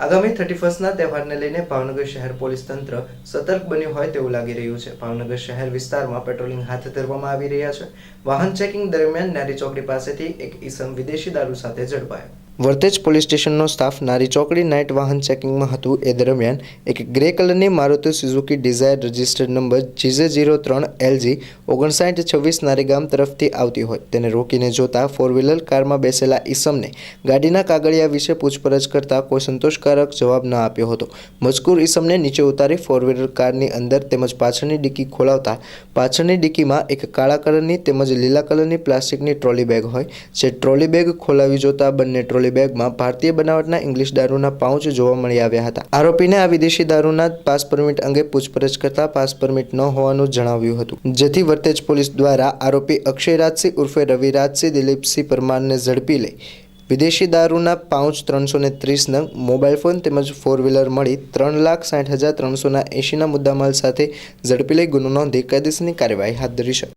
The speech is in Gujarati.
આગામી થર્ટી ફર્સ્ટના તહેવારને લઈને ભાવનગર શહેર પોલીસ તંત્ર સતર્ક બન્યું હોય તેવું લાગી રહ્યું છે. ભાવનગર શહેર વિસ્તારમાં પેટ્રોલિંગ હાથ ધરવામાં આવી રહ્યા છે. વાહન ચેકિંગ દરમિયાન નારી ચોકડી પાસેથી એક ઈસમ વિદેશી દારૂ સાથે ઝડપાયો. વર્તેજ પોલીસ સ્ટેશનનો સ્ટાફ નારી ચોકડી નાઇટ વાહન ચેકિંગમાં હતું. એ દરમિયાન એક ગ્રે કલરની Maruti Suzuki Dzire registered number GJ zero ત્રણ એલજી ઓગણસાઠ છવ્વીસ નારીગામ તરફથી આવતી હોય. તેને રોકીને જોતા ફોર વ્હીલર કારમાં બેસેલા ઈસમને ગાડીના કાગળિયા વિશે પૂછપરછ કરતા કોઈ સંતોષકારક જવાબ ન આપ્યો હતો. મજકૂર ઈસમને નીચે ઉતારી ફોર વ્હીલર કારની અંદર તેમજ પાછળની ડિક્કી ખોલાવતા પાછળની ડિક્કીમાં એક કાળા કલરની તેમજ લીલા કલરની પ્લાસ્ટિકની ટ્રોલી બેગ હોય. જે ટ્રોલી બેગ ખોલાવી જોતા બંને ટ્રોલી બેગમાં ભારતીય બનાવટના ઇંગ્લિશ દારૂના પાઉચ જોવા મળી આવ્યા હતા. આરોપીને આ વિદેશી દારૂના પાસ પરમિટ અંગે પૂછપરછ કરતા પાસ પરમિટ ન હોવાનું જણાવ્યું હતું. જેથી વર્તેજ પોલીસ દ્વારા આરોપી અક્ષયરાજસિંહ ઉર્ફે રવિરાજસિંહ દિલીપસિંહ પરમારને ઝડપી લઈ વિદેશી દારૂના પાઉચ ત્રણસો ને ત્રીસ નંગ, મોબાઈલ ફોન તેમજ ફોર વ્હીલર મળી ત્રણ લાખ સાઠ હજાર ત્રણસોના એંશીના મુદ્દામાલ સાથે ઝડપી લઈ ગુનો નોંધી કાયદેસરની કાર્યવાહી હાથ ધરી છે.